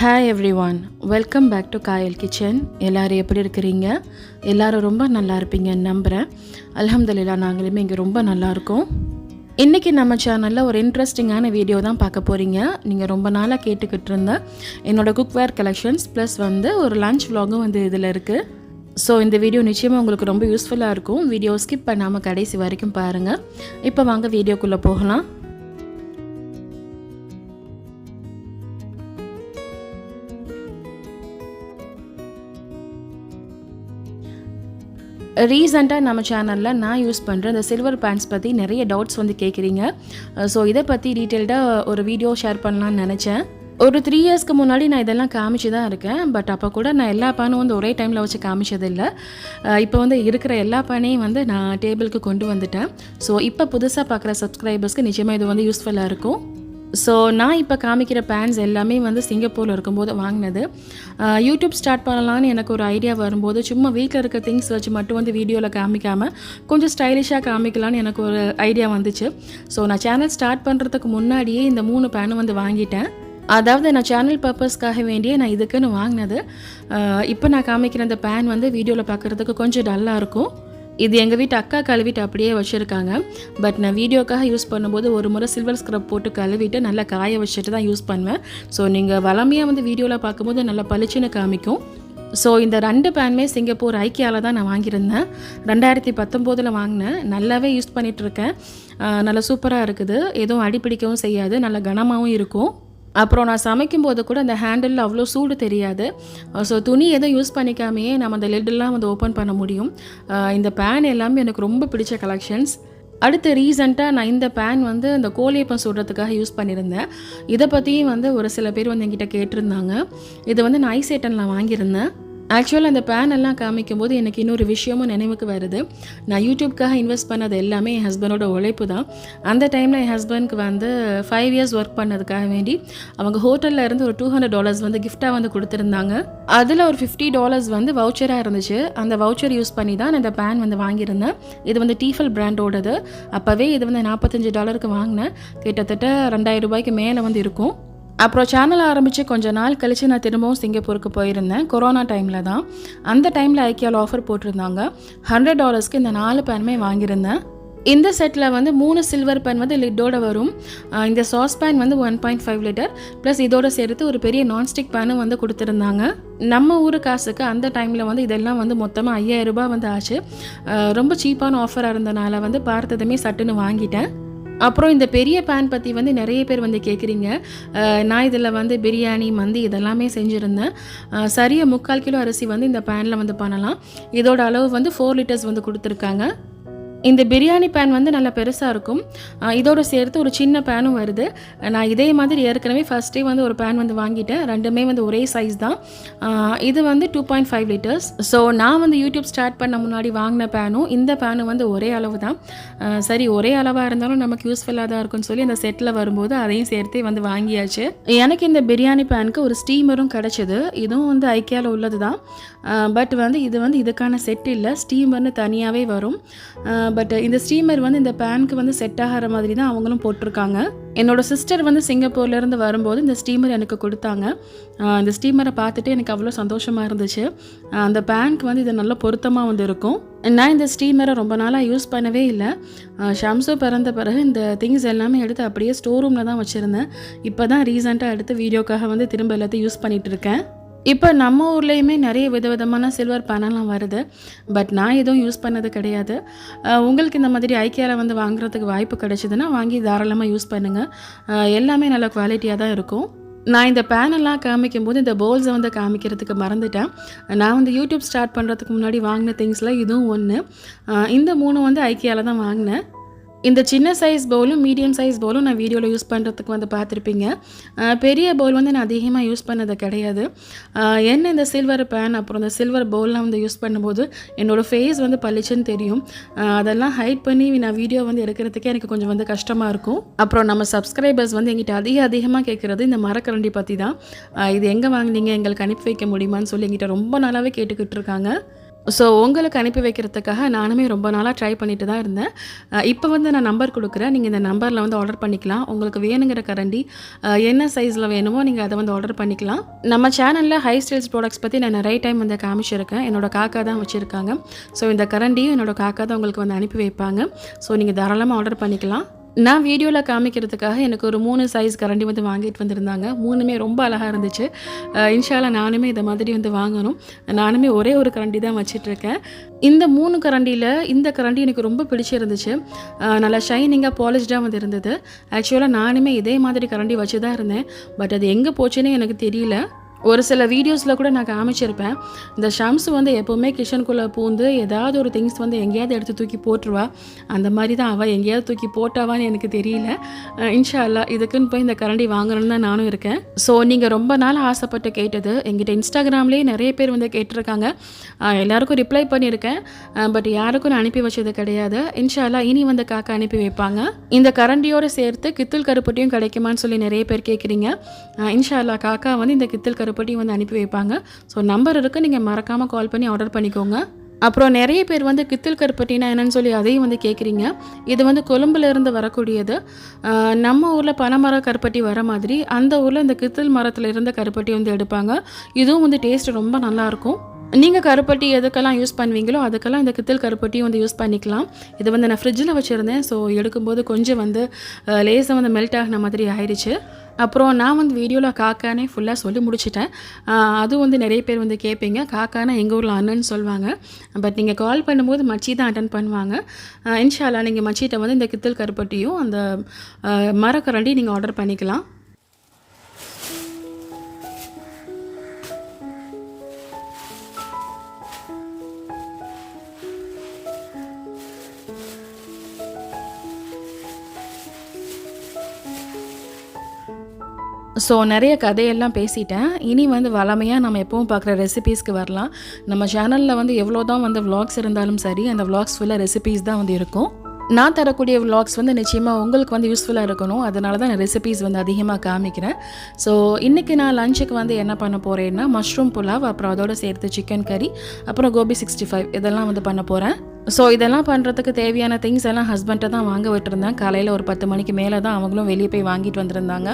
Hi everyone welcome back to Kayal kitchen எல்லோரும் எப்படி இருக்கிறீங்க? எல்லாரும் ரொம்ப நல்லா இருப்பீங்கன்னு நம்புகிறேன் அலமதுல்லா நாங்களுமே இங்கே ரொம்ப நல்லா இருக்கோம். இன்றைக்கி நம்ம சேனலில் ஒரு இன்ட்ரெஸ்டிங்கான வீடியோ தான் பார்க்க போகிறீங்க நீங்கள் ரொம்ப நாளாக கேட்டுக்கிட்டு இருந்த என்னோடய குக்வேர் கலெக்ஷன்ஸ் ப்ளஸ் வந்து ஒரு லஞ்ச் விலாகும் வந்து இதில் இருக்குது ஸோ இந்த வீடியோ நிச்சயமாக உங்களுக்கு ரொம்ப யூஸ்ஃபுல்லாக இருக்கும். வீடியோ ஸ்கிப் பண்ணாமல் கடைசி வரைக்கும் பாருங்கள் இப்போ வாங்க வீடியோக்குள்ளே போகலாம். ரீசெண்டாக நம்ம சேனலில் நான் யூஸ் பண்ணுற இந்த சில்வர் பேண்ட்ஸ் பற்றி நிறைய டவுட்ஸ் வந்து கேட்குறீங்க ஸோ இதை பற்றி டீட்டெயில்டாக ஒரு வீடியோ ஷேர் பண்ணலான்னு நினச்சேன். ஒரு த்ரீ இயர்ஸ்க்கு முன்னாடி நான் இதெல்லாம் காமிச்சு தான் இருக்கேன். பட் அப்போ கூட நான் எல்லா பேனும் வந்து ஒரே டைமில் வச்சு காமிச்சதில்லை. இப்போ வந்து இருக்கிற எல்லா பேனையும் வந்து நான் டேபிளுக்கு கொண்டு வந்துட்டேன். ஸோ இப்போ புதுசாக பார்க்குற சப்ஸ்கிரைபர்ஸ்க்கு நிச்சயமாக இது வந்து யூஸ்ஃபுல்லாக இருக்கும். ஸோ நான் இப்போ காமிக்கிற பேண்ட்ஸ் எல்லாமே வந்து சிங்கப்பூரில் இருக்கும்போது வாங்கினது. யூடியூப் ஸ்டார்ட் பண்ணலான்னு எனக்கு ஒரு ஐடியா வரும்போது சும்மா வீட்டில் இருக்க திங்ஸ் வச்சு மட்டும் வந்து வீடியோவில் காமிக்காமல் கொஞ்சம் ஸ்டைலிஷாக காமிக்கலான்னு எனக்கு ஒரு ஐடியா வந்துச்சு. ஸோ நான் சேனல் ஸ்டார்ட் பண்ணுறதுக்கு முன்னாடியே இந்த மூணு பேனும் வந்து வாங்கிட்டேன். அதாவது நான் சேனல் பர்பஸ்க்காக வேண்டிய நான் இதுக்குன்னு வாங்கினது. இப்போ நான் காமிக்கிற அந்த பேன் வந்து வீடியோவில் பார்க்குறதுக்கு கொஞ்சம் டல்லாக இருக்கும். இது எங்கள் வீட்டு அக்கா கழுவிட்டு அப்படியே வச்சுருக்காங்க. பட் நான் வீடியோக்காக யூஸ் பண்ணும்போது ஒரு முறை சில்வர் ஸ்க்ரப் போட்டு கழுவிட்டு நல்லா காய வச்சுட்டு தான் யூஸ் பண்ணுவேன். ஸோ நீங்கள் வளமையாக வந்து வீடியோவில் பார்க்கும்போது நல்லா பளிச்சுன்னு காமிக்கும். ஸோ இந்த ரெண்டு பேனுமே சிங்கப்பூர் ஐக்கியாவில் தான் நான் வாங்கியிருந்தேன். ரெண்டாயிரத்தி பத்தொம்போதில் வாங்கினேன். நல்லாவே யூஸ் பண்ணிகிட்ருக்கேன் நல்லா சூப்பராக இருக்குது. எதுவும் அடிப்பிடிக்கவும் செய்யாது. நல்லா கனமாகவும் இருக்கும். அப்புறம் நான் சமைக்கும்போது கூட அந்த ஹேண்டில் அவ்வளோ சூடு தெரியாது. ஸோ துணி எதுவும் யூஸ் பண்ணிக்காமையே நம்ம அந்த லெட்டெல்லாம் வந்து ஓப்பன் பண்ண முடியும். இந்த பேன் எல்லாமே எனக்கு ரொம்ப பிடிச்ச கலெக்ஷன்ஸ் அடுத்து ரீசெண்டாக நான் இந்த பேன் வந்து இந்த கோழியப்பம் சுடுறதுக்காக யூஸ் பண்ணியிருந்தேன். இதை பற்றியும் வந்து ஒரு சில பேர் வந்து என்கிட்ட கேட்டிருந்தாங்க. இது வந்து நான் ஐசேட்டனில் வாங்கியிருந்தேன். ஆக்சுவலாக அந்த பேன் எல்லாம் காமிக்கும் போது எனக்கு இன்னொரு விஷயமும் நினைவுக்கு வருது. நான் யூடியூப்காக இன்வெஸ்ட் பண்ணது எல்லாமே என் ஹஸ்பண்டோட உழைப்பு தான். அந்த டைமில் என் ஹஸ்பண்ட்க்கு வந்து ஃபைவ் இயர்ஸ் ஒர்க் பண்ணதுக்காக வேண்டி அவங்க ஹோட்டலில் இருந்து ஒரு டூ ஹண்ட்ரட் டாலர்ஸ் வந்து கிஃப்டாக வந்து கொடுத்துருந்தாங்க. அதில் ஒரு ஃபிஃப்டி டாலர்ஸ் வந்து வவுச்சராக இருந்துச்சு. அந்த வவுச்சர் யூஸ் பண்ணி தான் நான் இந்த பேன் வந்து வாங்கியிருந்தேன். இது வந்து டீஃபல் பிராண்டோடது அப்போவே இது வந்து நாற்பத்தஞ்சு டாலருக்கு வாங்கினேன். கிட்டத்தட்ட ரெண்டாயிரம் ரூபாய்க்கு மேலே வந்து இருக்கும். அப்புறம் சேனல் ஆரம்பித்து கொஞ்ச நாள் கழித்து நான் திரும்பவும் சிங்கப்பூருக்கு போயிருந்தேன். கொரோனா டைமில் தான். அந்த டைமில் ஐக்கியாவில் ஆஃபர் போட்டிருந்தாங்க. ஹண்ட்ரட் டாலர்ஸ்க்கு இந்த நாலு பேனுமே வாங்கியிருந்தேன். இந்த செட்டில் வந்து மூணு சில்வர் பேன் வந்து லிட்டோட வரும். இந்த சாஸ் பேன் வந்து one point five litre plus இதோட சேர்த்து ஒரு பெரிய நான்ஸ்டிக் பேனும் வந்து கொடுத்துருந்தாங்க. நம்ம ஊர் காசுக்கு அந்த டைமில் வந்து இதெல்லாம் வந்து மொத்தமாக ஐயாயிரம் ரூபாய் வந்து ஆச்சு. ரொம்ப சீப்பான ஆஃபராக இருந்தனால வந்து பார்த்ததுமே சட்டுன்னு வாங்கிட்டேன். அப்புறம் இந்த பெரிய பேன் பற்றி வந்து நிறைய பேர் வந்து கேட்குறீங்க நான் இதில் வந்து பிரியாணி மந்தி இதெல்லாமே செஞ்சுருந்தேன். சரியாக முக்கால் கிலோ அரிசி வந்து இந்த பேனில் வந்து பண்ணலாம். இதோட அளவு வந்து ஃபோர் லிட்டர்ஸ் வந்து கொடுத்துருக்காங்க. இந்த பிரியாணி பேன் வந்து நல்லா பெருசாக இருக்கும். இதோடு சேர்த்து ஒரு சின்ன பேனும் வருது. நான் இதே மாதிரி ஏற்கனவே ஃபஸ்ட்டே வந்து ஒரு பேன் வந்து வாங்கிட்டேன். ரெண்டுமே வந்து ஒரே சைஸ் தான். இது வந்து two point five litres so நான் வந்து யூடியூப் ஸ்டார்ட் பண்ண முன்னாடி வாங்கின பேனும் இந்த பேனும் வந்து ஒரே அளவு தான். சரி ஒரே அளவாக இருந்தாலும் நமக்கு யூஸ்ஃபுல்லாக தான் இருக்கும்னு சொல்லி அந்த செட்டில் வரும்போது அதையும் சேர்த்தே வந்து வாங்கியாச்சு. எனக்கு இந்த பிரியாணி பேனுக்கு ஒரு ஸ்டீமரும் கிடச்சிது. இதுவும் வந்து ஐக்கியாவில் உள்ளது தான். பட் வந்து இது வந்து இதுக்கான செட் இல்லை. ஸ்டீமர்னு தனியாகவே வரும். பட் uh, இந்த ஸ்டீமர் வந்து இந்த பேனுக்கு வந்து செட் ஆகிற மாதிரி தான் அவங்களும் போட்டிருக்காங்க. என்னோட சிஸ்டர் வந்து சிங்கப்பூர்லேருந்து வரும்போது இந்த ஸ்டீமர் எனக்கு கொடுத்தாங்க. இந்த ஸ்டீமரை பார்த்துட்டு எனக்கு அவ்வளோ சந்தோஷமாக இருந்துச்சு. அந்த பேனுக்கு வந்து இது நல்ல பொருத்தமாக வந்து இருக்கும். நான் இந்த ஸ்டீமரை ரொம்ப நாளாக யூஸ் பண்ணவே இல்லை. ஷம்சு பிறந்த பிறகு இந்த திங்ஸ் எல்லாமே எடுத்து அப்படியே ஸ்டோர் ரூமில் தான் வச்சுருந்தேன். இப்போ தான் ரீசெண்டாக எடுத்து வீடியோக்காக வந்து திரும்ப எல்லாத்தையும் யூஸ் பண்ணிகிட்டு இருக்கேன். இப்போ நம்ம ஊர்லேயுமே நிறைய விதவிதமான சில்வர் பேனெல்லாம் வருது. பட் நான் எதுவும் யூஸ் பண்ணது கிடையாது. உங்களுக்கு இந்த மாதிரி ஐக்கியாவில் வந்து வாங்குறதுக்கு வாய்ப்பு கிடைச்சதுன்னா வாங்கி தாராளமாக யூஸ் பண்ணுங்கள் எல்லாமே நல்ல குவாலிட்டியாக தான் இருக்கும். நான் இந்த பேனெல்லாம் காமிக்கும் போது இந்த பவுல்ஸை வந்து காமிக்கிறதுக்கு மறந்துட்டேன். நான் வந்து யூடியூப் ஸ்டார்ட் பண்ணுறதுக்கு முன்னாடி வாங்கின திங்ஸில் இதுவும் ஒன்று இந்த மூணு வந்து ஐக்கியாவில் தான் வாங்கினேன். இந்த சின்ன சைஸ் பவுலும் மீடியம் சைஸ் பவுலும் நான் வீடியோவில் யூஸ் பண்ணுறதுக்கு வந்து பார்த்துருப்பீங்க. பெரிய பவுல் வந்து நான் அதிகமாக யூஸ் பண்ணது கிடையாது. என்ன இந்த சில்வர் பேன் அப்புறம் இந்த சில்வர் பவுல்லாம் வந்து யூஸ் பண்ணும்போது என்னோடய ஃபேஸ் வந்து பளிச்சுன்னு தெரியும். அதெல்லாம் ஹைட் பண்ணி நான் வீடியோ வந்து எடுக்கிறதுக்கே எனக்கு கொஞ்சம் வந்து கஷ்டமாக இருக்கும். அப்புறம் நம்ம சப்ஸ்கிரைபர்ஸ் வந்து எங்கிட்ட அதிக அதிகமாக கேட்குறது இந்த மரக்கரண்டி பற்றி தான் இது எங்கே வாங்குனீங்க? எங்களுக்கு அனுப்பி வைக்க முடியுமான்னு சொல்லி எங்கிட்ட ரொம்ப நாளாகவே கேட்டுக்கிட்டு இருக்காங்க. ஸோ உங்களுக்கு அனுப்பி வைக்கிறதுக்காக நானுமே ரொம்ப நாளாக ட்ரை பண்ணிட்டு தான் இருந்தேன். இப்போ வந்து நான் நம்பர் கொடுக்குறேன். நீங்கள் இந்த நம்பரில் வந்து ஆர்டர் பண்ணிக்கலாம். உங்களுக்கு வேணுங்கிற கரண்டி என்ன சைஸில் வேணுமோ நீங்கள் அதை வந்து ஆர்டர் பண்ணிக்கலாம். நம்ம சேனலில் ஹை ஸ்டைல்ஸ் ப்ராடக்ட்ஸ் பற்றி நான் நிறைய டைம் வந்து காமிச்சிருக்கேன். என்னோட காக்கா தான் வச்சுருக்காங்க. ஸோ இந்த கரண்டியும் என்னோட காக்கா தான் உங்களுக்கு வந்து அனுப்பி வைப்பாங்க. ஸோ நீங்கள் தாராளமாக ஆர்டர் பண்ணிக்கலாம். நான் வீடியோவில் காமிக்கிறதுக்காக எனக்கு ஒரு மூணு சைஸ் கரண்டி வந்து வாங்கிட்டு வந்திருந்தாங்க. மூணுமே ரொம்ப அழகாக இருந்துச்சு. அஹ் நானுமே இதை மாதிரி வந்து வாங்கணும். நானுமே ஒரே ஒரு கரண்டி தான் வச்சிட்ருக்கேன். இந்த மூணு கரண்டியில் இந்த கரண்டி எனக்கு ரொம்ப பிடிச்சிருந்துச்சு. நல்லா ஷைனிங்காக பாலிஷ்டாக வந்து இருந்தது. ஆக்சுவலாக நானுமே இதே மாதிரி கரண்டி வச்சு தான் இருந்தேன். பட் அது எங்கே போச்சுன்னு எனக்கு தெரியல. ஒரு சில வீடியோஸில் கூட நான் காமிச்சிருப்பேன். இந்த ஷம்ஸ் வந்து எப்போவுமே கிச்சனுக்குள்ளே பூந்து ஏதாவது ஒரு திங்ஸ் வந்து எங்கேயாவது எடுத்து தூக்கி போட்டுருவா. அந்த மாதிரி தான் அவள் எங்கேயாவது தூக்கி போட்டாவான்னு எனக்கு தெரியல. இன்ஷா அல்லா இதுக்குன்னு போய் இந்த கரண்டி வாங்கணும்னு தான் நானும் இருக்கேன். ஸோ நீங்கள் ரொம்ப நாள் ஆசைப்பட்டு கேட்டது எங்கிட்ட இன்ஸ்டாகிராம்லேயே நிறைய பேர் வந்து கேட்டிருக்காங்க. எல்லாருக்கும் ரிப்ளை பண்ணியிருக்கேன். பட் யாருக்கும் நான் அனுப்பி வச்சது கிடையாது. இன்ஷா அல்லா இனி வந்து காக்கா அனுப்பி வைப்பாங்க. இந்த கரண்டியோடு சேர்த்து கித்தில் கருப்பட்டியும் கிடைக்குமான்னு சொல்லி நிறைய பேர் கேட்குறீங்க இன்ஷா அல்லா காக்கா வந்து இந்த கித்தல் மறுபடியும் வந்து அனுப்பி வைப்பாங்க. ஸோ நம்பர் இருக்குது நீங்கள் மறக்காமல் கால் பண்ணி ஆர்டர் பண்ணிக்கோங்க. அப்புறம் நிறைய பேர் வந்து கித்தல் கருப்பட்டினா என்னன்னு சொல்லி அதையும் வந்து கேட்குறீங்க இது வந்து கொழும்புலேருந்து வரக்கூடியது. நம்ம ஊரில் பனைமர கருப்பட்டி வர மாதிரி அந்த ஊரில் இந்த கித்தல் மரத்தில் இருந்த கருப்பட்டி வந்து எடுப்பாங்க. இதுவும் வந்து டேஸ்ட் ரொம்ப நல்லாயிருக்கும் நீங்கள் கருப்பட்டி எதுக்கெல்லாம் யூஸ் பண்ணுவீங்களோ அதுக்கெல்லாம் இந்த கித்தல் கருப்பட்டியும் வந்து யூஸ் பண்ணிக்கலாம். இது வந்து நான் ஃப்ரிட்ஜில் வச்சுருந்தேன். ஸோ எடுக்கும்போது கொஞ்சம் வந்து லேசாக வந்து மெல்ட் ஆகின மாதிரி ஆயிடுச்சு அப்புறம் நான் வந்து வீடியோவில் காக்கானே ஃபுல்லாக சொல்லி முடிச்சிட்டேன். அது அதுவும் வந்து நிறைய பேர் வந்து கேட்பீங்க காக்கானா எங்கள் ஊரில் அண்ணன்னு சொல்லுவாங்க பட் நீங்கள் கால் பண்ணும்போது மச்சி தான் அட்டன் பண்ணுவாங்க. இன்ஷாலா இன்ஷால்லா நீங்கள் மச்சிகிட்ட வந்து இந்த கித்தல் கருப்பட்டியும் அந்த மரக்கரண்டி நீங்கள் ஆர்டர் பண்ணிக்கலாம். ஸோ நிறைய கதையெல்லாம் பேசிட்டேன். இனி வந்து வளமையாக நம்ம எப்பவும் பார்க்குற ரெசிபீஸ்க்கு வரலாம். நம்ம சேனலில் வந்து எவ்வளோ தான் வந்து vlogs இருந்தாலும் சரி அந்த vlogs ஃபுல்லாக ரெசிபீஸ் தான் வந்து இருக்கும். நான் தரக்கூடிய vlogs வந்து நிச்சயமாக உங்களுக்கு வந்து யூஸ்ஃபுல்லாக இருக்கணும். அதனால தான் நான் ரெசிபீஸ் வந்து அதிகமாக காமிக்கிறேன். ஸோ இன்றைக்கி நான் லஞ்சுக்கு வந்து என்ன பண்ண போகிறேன்னா மஷ்ரூம் புலாவ் அப்புறம் அதோடு சேர்த்து சிக்கன் கறி அப்புறம் கோபி சிக்ஸ்டி ஃபைவ் இதெல்லாம் வந்து பண்ண போகிறேன் ஸோ இதெல்லாம் பண்ணுறதுக்கு தேவையான திங்ஸ் எல்லாம் ஹஸ்பண்ட்டை தான் வாங்க விட்டுருந்தேன். காலையில் ஒரு பத்து மணிக்கு மேலே தான் அவங்களும் வெளியே போய் வாங்கிட்டு வந்திருந்தாங்க.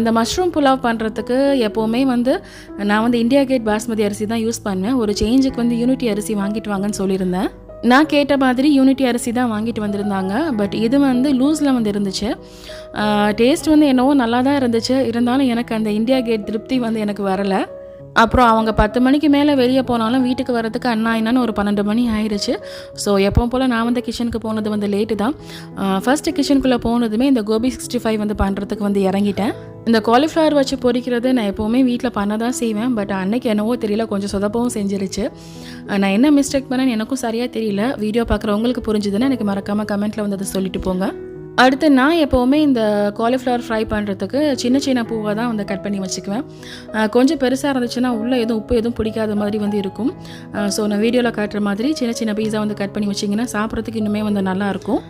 இந்த மஷ்ரூம் புலாவ் பண்ணுறதுக்கு எப்போவுமே வந்து நான் வந்து இந்தியா கேட் பாஸ்மதி அரிசி தான் யூஸ் பண்ணேன். ஒரு சேஞ்சுக்கு வந்து யூனிட்டி அரிசி வாங்கிட்டு வாங்கன்னு சொல்லியிருந்தேன். நான் கேட்ட மாதிரி யூனிட்டி அரிசி தான் வாங்கிட்டு வந்திருந்தாங்க. பட் இது வந்து லூஸில் வந்து இருந்துச்சு. டேஸ்ட் வந்து என்னவோ நல்லா தான் இருந்துச்சு. இருந்தாலும் எனக்கு அந்த இந்தியா கேட் திருப்தி வந்து எனக்கு வரலை. அப்புறம் அவங்க பத்து மணிக்கு மேலே வெளியே போனாலும் வீட்டுக்கு வரதுக்கு அண்ணா என்னன்னு ஒரு பன்னெண்டு மணி ஆயிடுச்சு ஸோ எப்போ போல் நான் வந்து கிச்சனுக்கு போனது வந்து லேட்டு தான். ஃபஸ்ட்டு கிச்சனுக்குள்ளே போனதுமே இந்த கோபி சிக்ஸ்டி ஃபைவ் வந்து பண்ணுறதுக்கு வந்து இறங்கிட்டேன். இந்த காலிஃப்ளவர் வச்சு பொறிக்கிறது நான் எப்போவுமே வீட்டில் பண்ண தான் செய்வேன். பட் அன்னைக்கு என்னவோ தெரியல கொஞ்சம் சொதப்பவும் செஞ்சிருச்சு. நான் என்ன மிஸ்டேக் பண்ணேன்னு எனக்கும் சரியாக தெரியல. வீடியோ பார்க்குறவங்களுக்கு புரிஞ்சுதுன்னா எனக்கு மறக்காமல் கமெண்ட்டில் வந்து அதை சொல்லிட்டு போங்க. அடுத்து நான் எப்போவுமே இந்த காலிஃப்ளவர் ஃப்ரை பண்ணுறதுக்கு சின்ன சின்ன பூவை தான் வந்து கட் பண்ணி வச்சுக்குவேன். கொஞ்சம் பெருசாக இருந்துச்சுன்னா உள்ளே எதுவும் உப்பு எதுவும் பிடிக்காத மாதிரி வந்து இருக்கும். ஸோ நான் வீடியோவில் காட்டுற மாதிரி சின்ன சின்ன பீஸாக வந்து கட் பண்ணி வச்சிங்கன்னா சாப்பிட்றதுக்கு இன்னுமே வந்து நல்லாயிருக்கும்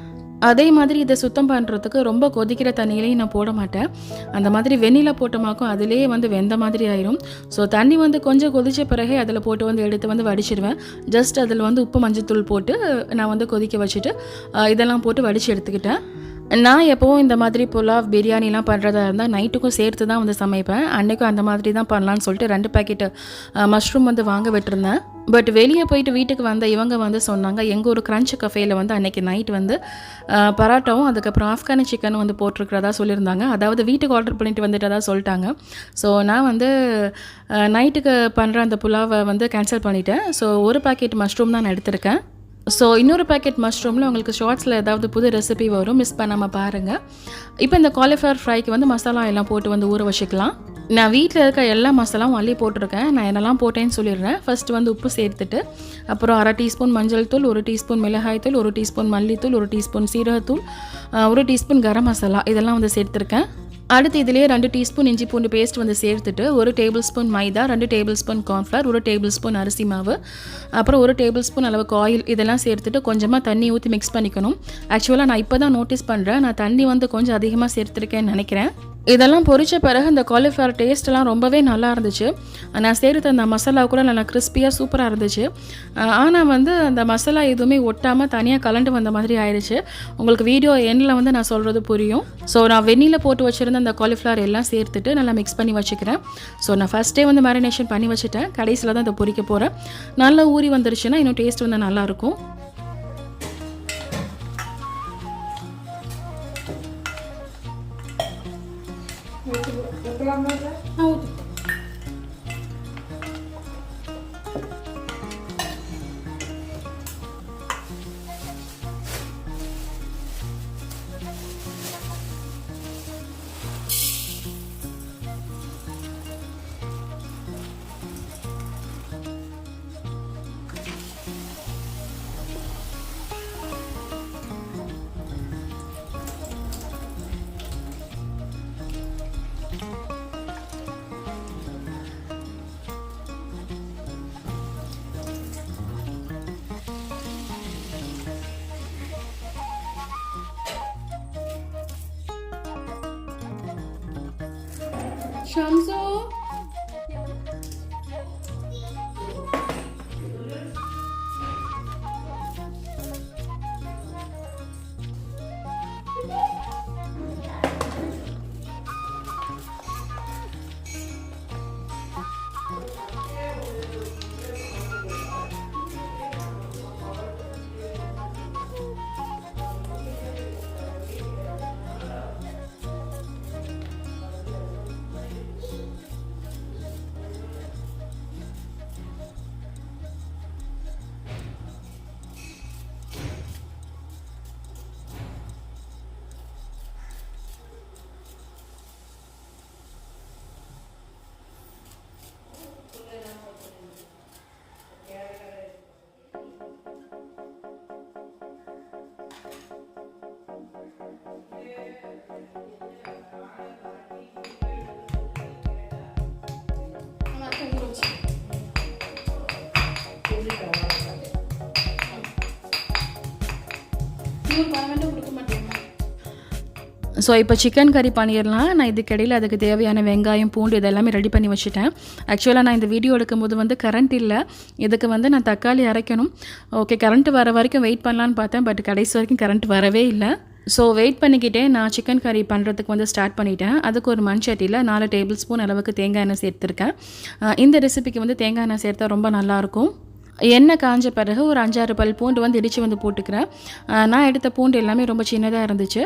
அதே மாதிரி இதை சுத்தம் பண்ணுறதுக்கு ரொம்ப கொதிக்கிற தண்ணியிலையும் நான் போட மாட்டேன். அந்த மாதிரி வெந்நில போட்டமாக்கும் அதிலே வந்து வெந்த மாதிரி ஆயிரும். ஸோ தண்ணி வந்து கொஞ்சம் கொதிச்ச பிறகு அதில் போட்டு வந்து எடுத்து வந்து வடிச்சிடுவேன் ஜஸ்ட் அதில் வந்து உப்பு மஞ்சத்தூள் போட்டு நான் வந்து கொதிக்க வச்சுட்டு இதெல்லாம் போட்டு வடித்து எடுத்துக்கிட்டேன். நான் எப்போவும் இந்த மாதிரி புலாவ் பிரியாணிலாம் பண்ணுறதா இருந்தால் நைட்டுக்கும் சேர்த்து தான் வந்து சமைப்பேன். அன்றைக்கும் அந்த மாதிரி தான் பண்ணலான்னு சொல்லிட்டு ரெண்டு பேக்கெட்டு மஷ்ரூம் வந்து வாங்க விட்டுருந்தேன். பட் வெளியே போயிட்டு வீட்டுக்கு வந்த இவங்க வந்து சொன்னாங்க எங்கள் ஒரு கிரன்ச் கஃபேயில் வந்து அன்றைக்கி நைட் வந்து பரோட்டாவும் அதுக்கப்புறம் ஆப்கானி சிக்கனும் வந்து போட்டிருக்கிறதா சொல்லியிருந்தாங்க. அதாவது வீட்டுக்கு ஆர்டர் பண்ணிட்டு வந்துட்டதா சொல்லிட்டாங்க. ஸோ நான் வந்து நைட்டுக்கு பண்ணுற அந்த புலாவை வந்து கேன்சல் பண்ணிட்டேன். ஸோ ஒரு பாக்கெட் மஷ்ரூம் தான் நான் எடுத்திருக்கேன். ஸோ இன்னொரு பேக்கெட் மஷ்ரூமில் உங்களுக்கு ஷார்ட்ஸில் ஏதாவது புது ரெசிபி வரும் மிஸ் பண்ணாமல் பாருங்கள் இப்போ இந்த காலிஃப்ளவர் ஃப்ரைக்கு வந்து மசாலா எல்லாம் போட்டு வந்து ஊற வச்சுக்கலாம். நான் வீட்டில் இருக்க எல்லா மசாலாவும் அள்ளி போட்டிருக்கேன். நான் என்னெல்லாம் போட்டேன்னு சொல்லிடுறேன். ஃபர்ஸ்ட் வந்து உப்பு சேர்த்துட்டு அப்புறம் அரை டீஸ்பூன் மஞ்சள் தூள் ஒரு டீஸ்பூன் மிளகாய் தூள் ஒரு டீஸ்பூன் மல்லித்தூள் ஒரு டீஸ்பூன் சீரகத்தூள் ஒரு டீஸ்பூன் கரம் மசாலா இதெல்லாம் வந்து சேர்த்துருக்கேன். அடுத்து இதிலேயே ரெண்டு டீஸ்பூன் இஞ்சி பூண்டு பேஸ்ட் வந்து சேர்த்துட்டு ஒரு டேபிள் ஸ்பூன் மைதா ரெண்டு டேபிள் ஸ்பூன் கார்ன்ஃப்ளவர் ஒரு டேபிள் ஸ்பூன் அரிசி மாவு அப்புறம் ஒரு டேபிள் ஸ்பூன் அளவுக்கு ஆயில் இதெல்லாம் சேர்த்துட்டு கொஞ்சமாக தண்ணி ஊற்றி மிக்ஸ் பண்ணிக்கணும். ஆக்சுவலாக நான் இப்போ தான் நோட்டீஸ் பண்ணுறேன் நான் தண்ணி வந்து கொஞ்சம் அதிகமாக சேர்த்துருக்கேன்னு நினைக்கிறேன். இதெல்லாம் பொரித்த பிறகு இந்த காலிஃப்ளவர் டேஸ்ட்லாம் ரொம்பவே நல்லா இருந்துச்சு. நான் செய்கிறது அந்த மசாலா கூட நல்லா கிறிஸ்பியாக சூப்பராக இருந்துச்சு. ஆனால் வந்து அந்த மசாலா எதுவுமே ஒட்டாமல் தனியாக கலண்டு வந்த மாதிரி ஆயிடுச்சு. உங்களுக்கு வீடியோ எண்ணில் வந்து நான் சொல்கிறது புரியும். ஸோ நான் வெந்நியில் போட்டு வச்சுருந்த அந்த காலிஃப்ளவர் எல்லாம் சேர்த்துட்டு நல்லா மிக்ஸ் பண்ணி வச்சுக்கிறேன். ஸோ நான் ஃபஸ்ட்டே வந்து மேரினேஷன் பண்ணி வச்சுட்டேன். கடைசியில் தான் இதை பொரிக்க போகிறேன் நல்லா ஊறி வந்துருச்சுன்னா இன்னும் டேஸ்ட் வந்து நல்லாயிருக்கும் ஷம்சோ ஸோ இப்போ சிக்கன் கறி பண்ணிடலாம் நான் இதுக்கிடையில் அதுக்கு தேவையான வெங்காயம் பூண்டு இதெல்லாமே ரெடி பண்ணி வச்சுட்டேன். ஆக்சுவலாக நான் இந்த வீடியோ எடுக்கும்போது வந்து கரண்ட் இல்லை. இதுக்கு வந்து நான் தக்காளி அரைக்கணும். ஓகே கரண்ட் வர வரைக்கும் வெயிட் பண்ணலான்னு பார்த்தேன் பட் கடைசி வரைக்கும் கரண்ட் வரவே இல்லை. ஸோ வெயிட் பண்ணிக்கிட்டே நான் சிக்கன் கறி பண்ணுறதுக்கு வந்து ஸ்டார்ட் பண்ணிட்டேன். அதுக்கு ஒரு மண் சட்டியில் நாலு டேபிள் ஸ்பூன் அளவுக்கு தேங்காய் எண்ணெய் சேர்த்துருக்கேன். இந்த ரெசிபிக்கு வந்து தேங்காய் எண்ணெய் சேர்த்தா ரொம்ப நல்லாயிருக்கும். எண்ணெய் காஞ்ச பிறகு ஒரு அஞ்சாறு பல் பூண்டு வந்து இடித்து வந்து போட்டுக்கிறேன். நான் எடுத்த பூண்டு எல்லாமே ரொம்ப சின்னதாக இருந்துச்சு.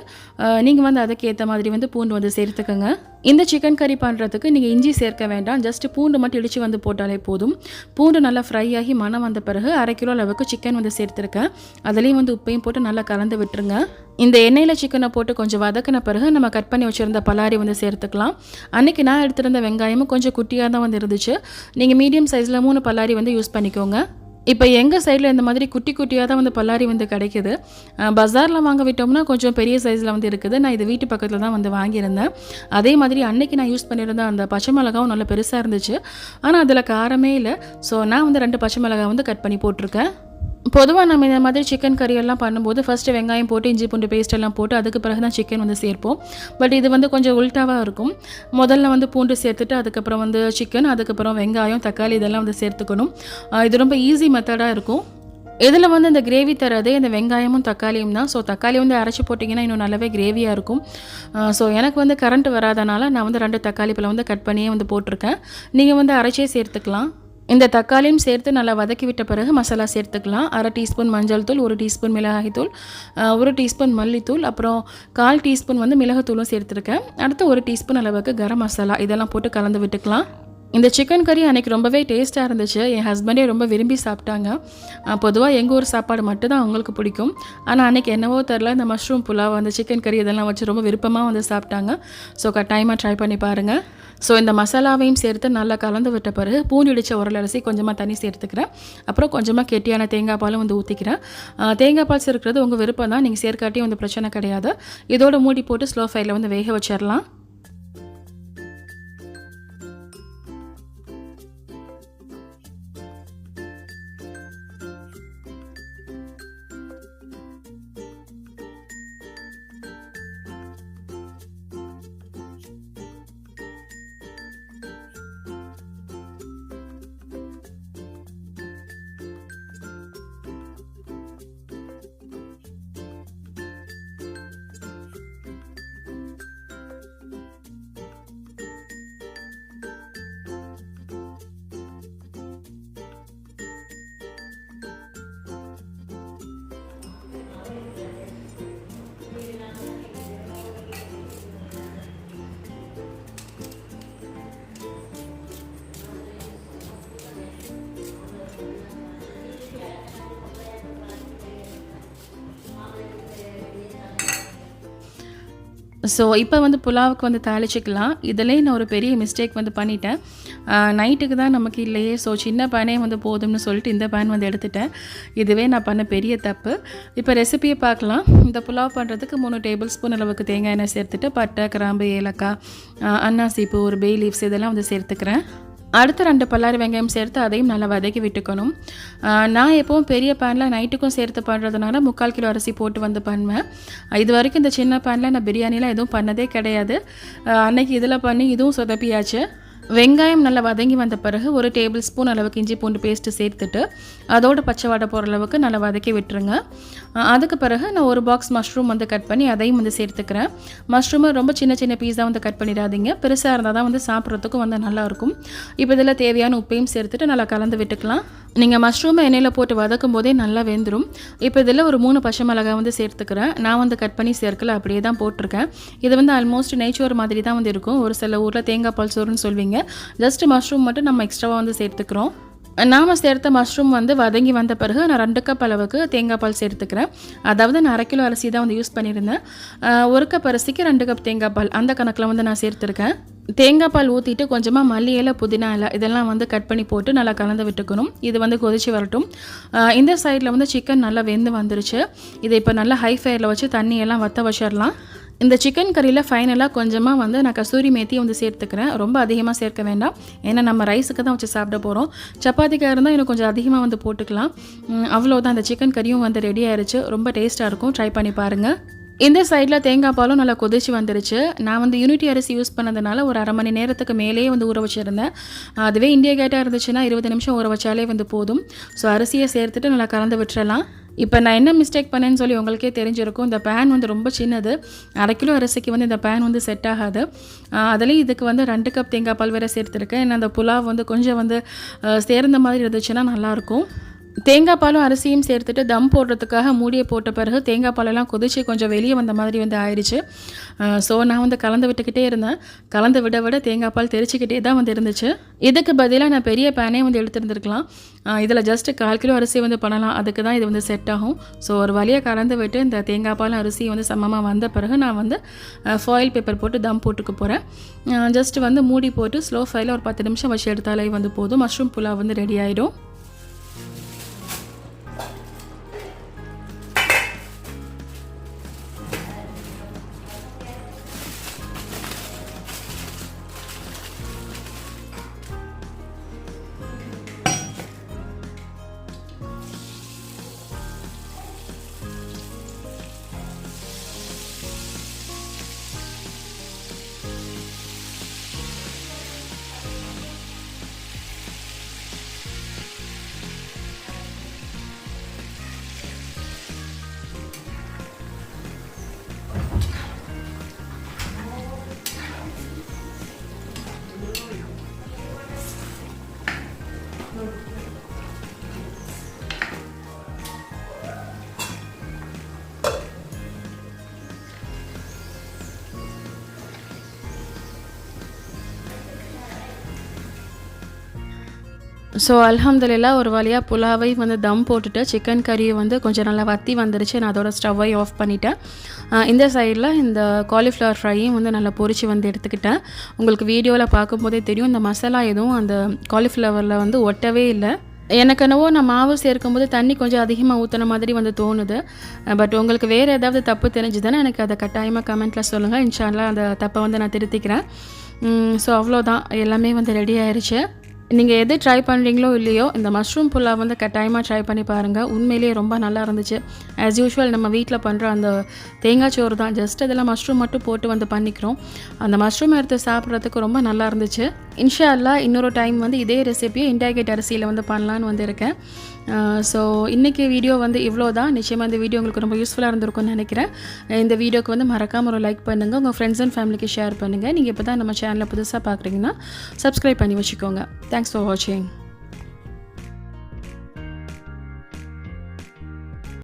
நீங்கள் வந்து அதுக்கேற்ற மாதிரி வந்து பூண்டு வந்து சேர்த்துக்கோங்க. இந்த சிக்கன் கறி பண்ணுறதுக்கு நீங்கள் இஞ்சி சேர்க்க வேண்டாம். ஜஸ்ட் பூண்டு மட்டும் இடித்து வந்து போட்டாலே போதும். பூண்டு நல்லா ஃப்ரை ஆகி மனம் வந்த பிறகு அரை கிலோ அளவுக்கு சிக்கன் வந்து சேர்த்துருக்கேன். அதுலேயும் வந்து உப்பையும் போட்டு நல்லா கலந்து விட்டுருங்க. இந்த எண்ணெயில் சிக்கனை போட்டு கொஞ்சம் வதக்கின பிறகு நம்ம கட் பண்ணி வச்சுருந்த பலாரி வந்து சேர்த்துக்கலாம். அன்றைக்கி நான் எடுத்திருந்த வெங்காயமும் கொஞ்சம் குட்டியாக தான் வந்து இருந்துச்சு. நீங்கள் மீடியம் சைஸில் மூணு பலாரி வந்து யூஸ் பண்ணிக்கோங்க. இப்போ எங்கள் சைடில் இந்த மாதிரி குட்டி குட்டியாக தான் வந்து பல்லாரி வந்து கிடைக்குது. பஜாரில் வாங்க விட்டோம்னா கொஞ்சம் பெரிய சைஸில் வந்து இருக்குது. நான் இது வீட்டு பக்கத்தில் தான் வந்து வாங்கியிருந்தேன். அதே மாதிரி அன்னைக்கு நான் யூஸ் பண்ணியிருந்த அந்த பச்சை மிளகாவும் நல்லா பெருசாக இருந்துச்சு. ஆனால் அதில் காரமே இல்லை. ஸோ நான் வந்து ரெண்டு பச்சை மிளகா வந்து கட் பண்ணி போட்டிருக்கேன். பொதுவாக நம்ம இந்த மாதிரி சிக்கன் கறியெல்லாம் பண்ணும்போது ஃபஸ்ட்டு வெங்காயம் போட்டு இஞ்சி பூண்டு பேஸ்ட் எல்லாம் போட்டு அதுக்கு பிறகு தான் சிக்கன் வந்து சேர்ப்போம். பட் இது வந்து கொஞ்சம் உல்ட்டாவாக இருக்கும். முதல்ல வந்து பூண்டு சேர்த்துட்டு அதுக்கப்புறம் வந்து சிக்கன் அதுக்கப்புறம் வெங்காயம் தக்காளி இதெல்லாம் வந்து சேர்த்துக்கணும். இது ரொம்ப ஈஸி மெத்தடாக இருக்கும். இதில் வந்து இந்த கிரேவி தரதே இந்த வெங்காயமும் தக்காளியும் தான். ஸோ தக்காளி வந்து அரைச்சி போட்டிங்கன்னா இன்னும் நல்லாவே கிரேவியாக இருக்கும். ஸோ எனக்கு வந்து கரண்ட் வராதனால நான் வந்து ரெண்டு தக்காளி பழம் வந்து கட் பண்ணியே வந்து போட்டிருக்கேன். நீங்கள் வந்து அரைச்சே சேர்த்துக்கலாம். இந்த தக்காளியும் சேர்த்து நல்லா வதக்கி விட்ட பிறகு மசாலா சேர்த்துக்கலாம். அரை டீஸ்பூன் மஞ்சள் தூள் ஒரு டீஸ்பூன் மிளகாய்த்தூள் தூள் ஒரு டீஸ்பூன் மல்லித்தூள் அப்புறம் கால் டீஸ்பூன் வந்து மிளகுத்தூளும் சேர்த்துருக்கேன். அடுத்து ஒரு டீஸ்பூன் அளவுக்கு கரம் மசாலா இதெல்லாம் போட்டு கலந்து விட்டுக்கலாம். இந்த சிக்கன் கறி அன்றைக்கி ரொம்பவே டேஸ்ட்டாக இருந்துச்சு. என் ஹஸ்பண்டே ரொம்ப விரும்பி சாப்பிட்டாங்க. பொதுவாக எங்கள் ஊர் சாப்பாடு மட்டும்தான் அவங்களுக்கு பிடிக்கும். ஆனால் அன்றைக்கி என்னவோ தெரில இந்த மஷ்ரூம் புலாவ் அந்த சிக்கன் கறி இதெல்லாம் வச்சு ரொம்ப விருப்பமாக வந்து சாப்பிட்டாங்க. ஸோ கட்டாயமாக ட்ரை பண்ணி பாருங்கள் ஸோ இந்த மசாலாவையும் சேர்த்து நல்லா கலந்து விட்ட பிறகு பூண்டு இடித்த உரல் அரிசி கொஞ்சமாக தண்ணி சேர்த்துக்கிறேன். அப்புறம் கொஞ்சமாக கெட்டியான தேங்காய் பாலும் வந்து ஊற்றிக்கிறேன் தேங்காய் பால் சேர்க்கிறது உங்கள் விருப்பம் தான் நீங்கள் சேர்க்காட்டியும் வந்து பிரச்சனை கிடையாது. இதோட மூடி போட்டு ஸ்லோ ஃபைலில் வந்து வேக வச்சிடலாம். ஸோ இப்போ வந்து புலாவுக்கு வந்து தாளிச்சிக்கலாம். இதிலே நான் ஒரு பெரிய மிஸ்டேக் வந்து பண்ணிட்டேன். நைட்டுக்கு தான் நமக்கு இல்லையே. ஸோ சின்ன பேனே வந்து போதும்னு சொல்லிட்டு இந்த பேன் வந்து எடுத்துட்டேன். இதுவே நான் பண்ண பெரிய தப்பு. இப்போ ரெசிபியை பார்க்கலாம். இந்த புலாவ் பண்ணுறதுக்கு மூணு டேபிள் ஸ்பூன் அளவுக்கு தேங்காய் எண்ணெய் சேர்த்துட்டு பட்டை கிராம்பு ஏலக்காய் ஆஹ் அன்னாசிப்பூ ஒரு பே லீவ்ஸ் இதெல்லாம் வந்து சேர்த்துக்கிறேன். அடுத்த ரெண்டு பல்லாரி வெங்காயம் சேர்த்து அதையும் நல்லா வதக்கி விட்டுக்கணும். நான் எப்போவும் பெரிய பேனில் நைட்டுக்கும் சேர்த்து பண்ணுறதுனால முக்கால் கிலோ அரிசி போட்டு வந்து பண்ணுவேன். இது வரைக்கும் இந்த சின்ன பேனில் நான் பிரியாணிலாம் எதுவும் பண்ணதே கிடையாது. அன்னைக்கு இதில் பண்ணி இதுவும் சொதப்பியாச்சு. வெங்காயம் நல்லா வதங்கி வந்த பிறகு ஒரு டேபிள் ஸ்பூன் அளவுக்கு இஞ்சி பூண்டு பேஸ்ட்டு சேர்த்துட்டு அதோட பச்சை வாடை போகிற அளவுக்கு நல்லா வதக்கி விட்டுருங்க. அதுக்கு பிறகு நான் ஒரு பாக்ஸ் மஷ்ரூம் வந்து கட் பண்ணி அதையும் வந்து சேர்த்துக்கிறேன். மஷ்ரூமை ரொம்ப சின்ன சின்ன பீஸாக வந்து கட் பண்ணிடாதீங்க. பெருசாக இருந்தால் தான் வந்து சாப்பிட்றதுக்கும் வந்து நல்லாயிருக்கும் இப்போ இதில் தேவையான உப்பையும் சேர்த்துட்டு நல்லா கலந்து விட்டுக்கலாம். நீங்கள் மஷ்ரூமை எண்ணெயில் போட்டு வதக்கும் போதே நல்லா வெந்துடும் இப்போ இதில் ஒரு மூணு பச்சை மிளகாய் வந்து சேர்த்துக்கிறேன். நான் வந்து கட் பண்ணி சேர்க்கல அப்படியே தான் போட்டிருக்கேன். இது வந்து ஆல்மோஸ்ட் நெய்ச்சோறு மாதிரி தான் வந்து இருக்கும். ஒரு சில ஊரில் தேங்காய் பால் சோறுன்னு சொல்வீங்க. ஜஸ்ட் மஷ்ரூம் மட்டும் நம்ம எக்ஸ்ட்ராவாக வந்து சேர்த்துக்கிறோம். நாம் சேர்த்த மஷ்ரூம் வந்து வதங்கி வந்த பிறகு நான் ரெண்டு கப் அளவுக்கு தேங்காய் பால் சேர்த்துக்கிறேன். அதாவது நான் அரை கிலோ அரிசி தான் வந்து யூஸ் பண்ணியிருந்தேன். ஒரு கப் அரிசிக்கு ரெண்டு கப் தேங்காய் பால் அந்த கணக்கில் வந்து நான் சேர்த்துருக்கேன். தேங்காய் பால் ஊற்றிட்டு கொஞ்சமாக மல்லி இலை புதினா இலை இதெல்லாம் வந்து கட் பண்ணி போட்டு நல்லா கலந்து விட்டுக்கணும். இது வந்து கொதிச்சு வரட்டும். இந்த சைடில் வந்து சிக்கன் நல்லா வெந்து வந்துருச்சு. இதை இப்போ நல்லா ஹை ஃபயரில் வச்சு தண்ணியெல்லாம் வற்ற வச்சிடலாம். இந்த சிக்கன் கறியில் ஃபைனலாக கொஞ்சமாக வந்து நான் கசூரி மேத்தி வந்து சேர்த்துக்கிறேன். ரொம்ப அதிகமாக சேர்க்க வேண்டாம். ஏன்னா நம்ம ரைஸுக்கு தான் வச்சு சாப்பிட போகிறோம் சப்பாத்திக்காக இருந்தால் இன்னும் கொஞ்சம் அதிகமாக வந்து போட்டுக்கலாம். அவ்வளோதான் அந்த சிக்கன் கறியும் வந்து ரெடி ஆயிடுச்சு ரொம்ப டேஸ்ட்டாக இருக்கும். ட்ரை பண்ணி பாருங்கள் இந்த சைடில் தேங்காய் பாலும் நல்லா கொதிச்சு வந்துருச்சு. நான் வந்து யூனிட்டி அரிசி யூஸ் பண்ணதுனால ஒரு அரை மணி நேரத்துக்கு மேலேயே வந்து ஊற வச்சுருந்தேன். அதுவே இந்தியா கேட்டாக இருந்துச்சுன்னா இருபது நிமிஷம் ஊற வச்சாலே வந்து போதும். ஸோ அரிசியை சேர்த்துட்டு நல்லா கலந்து விட்டுறலாம். இப்போ நான் என்ன மிஸ்டேக் பண்ணேன்னு சொல்லி உங்களுக்கே தெரிஞ்சிருக்கும். இந்த பேன் வந்து ரொம்ப சின்னது. அரை கிலோ அரிசிக்கு வந்து இந்த பேன் வந்து செட் ஆகாது. அதுலேயும் இதுக்கு வந்து ரெண்டு கப் தேங்காய் பால் வேறு சேர்த்துருக்கேன். ஏன்னா அந்த புலாவ் வந்து கொஞ்சம் வந்து சேர்ந்த மாதிரி இருந்துச்சுன்னா நல்லாயிருக்கும் தேங்காய் பாலும் அரிசியும் சேர்த்துட்டு தம் போடுறதுக்காக மூடியை போட்ட பிறகு தேங்காய் பாலெல்லாம் கொதிச்சு கொஞ்சம் வெளியே வந்த மாதிரி வந்து ஆயிடுச்சு. ஸோ நான் வந்து கலந்து விட்டுக்கிட்டே இருந்தேன். கலந்து விட விட தேங்காய் பால் தெரிச்சிக்கிட்டே தான் வந்து இருந்துச்சு. இதுக்கு பதிலாக நான் பெரிய பேனே வந்து எடுத்துருந்துருக்கலாம். இதில் ஜஸ்ட்டு கால் கிலோ அரிசி வந்து பண்ணலாம். அதுக்கு தான் இது வந்து செட் ஆகும். ஸோ ஒரு வழியாக கலந்து விட்டு இந்த தேங்காய் பாலும் அரிசி வந்து சமமாக வந்த பிறகு நான் வந்து ஃபாயில் பேப்பர் போட்டு தம் போட்டுக்க போகிறேன் ஜஸ்ட் வந்து மூடி போட்டு ஸ்லோ ஃபைலில் ஒரு பத்து நிமிஷம் வச்சு எடுத்தாலே வந்து போதும். மஷ்ரூம் புலாவ் வந்து ரெடி ஆகிடும் ஸோ அலமதுல்லா ஒரு வழியாக புலாவை வந்து தம் போட்டுட்டு சிக்கன் கறியை வந்து கொஞ்சம் நல்லா வத்தி வந்துருச்சு. நான் அதோட ஸ்டவ்வை ஆஃப் பண்ணிட்டேன். இந்த சைடில் இந்த காலிஃப்ளவர் ஃப்ரையும் வந்து நல்லா பொறிச்சு வந்து எடுத்துக்கிட்டேன். உங்களுக்கு வீடியோவில் பார்க்கும்போதே தெரியும் இந்த மசாலா எதுவும் அந்த காலிஃப்ளவரில் வந்து ஒட்டவே இல்லை. எனக்கு என்னவோ நான் மாவு சேர்க்கும்போது தண்ணி கொஞ்சம் அதிகமாக ஊற்றின மாதிரி வந்து தோணுது. பட் உங்களுக்கு வேறு ஏதாவது தப்பு தெரிஞ்சுதுன்னா எனக்கு அதை கட்டாயமாக கமெண்ட்டில் சொல்லுங்கள் இன்ஷால்லாம் அந்த தப்பை வந்து நான் திருத்திக்கிறேன். ஸோ அவ்வளோதான் எல்லாமே வந்து ரெடி ஆயிடுச்சு நீங்கள் எது ட்ரை பண்ணுறீங்களோ இல்லையோ இந்த மஷ்ரூம் புலாவ் வந்து கட்டாயமாக ட்ரை பண்ணி பாருங்கள் உண்மையிலேயே ரொம்ப நல்லா இருந்துச்சு. ஆஸ் யூஷுவல் நம்ம வீட்டில் பண்ணுற அந்த தேங்காய் சோறு தான் ஜஸ்ட் இதில் மஷ்ரூம் மட்டும் போட்டு வந்து பண்ணிக்கிறோம். அந்த மஷ்ரூம் எடுத்து சாப்பிட்றதுக்கு ரொம்ப நல்லா இருந்துச்சு. இன்ஷா அல்லாஹ் இன்னொரு டைம் வந்து இதே ரெசிபியை இண்டாகேட் அரிசியில் வந்து பண்ணலான்னு வந்து இருக்கேன். ஸோ இன்றைக்கி வீடியோ வந்து இவ்வளோ தான் நிச்சயமாக இந்த வீடியோ உங்களுக்கு ரொம்ப யூஸ்ஃபுல்லாக இருந்திருக்கும்னு நினைக்கிறேன். இந்த வீடியோக்கு வந்து மறக்காமல் ஒரு லைக் பண்ணுங்கள் உங்கள் ஃப்ரெண்ட்ஸ் அண்ட் ஃபேமிலிக்கு ஷேர் பண்ணுங்கள் நீங்கள் இப்போ தான் நம்ம சேனலை புதுசாக பார்க்குறீங்கன்னா சப்ஸ்கிரைப் பண்ணி வச்சுக்கோங்க. தேங்க்ஸ் ஃபார் வாட்சிங்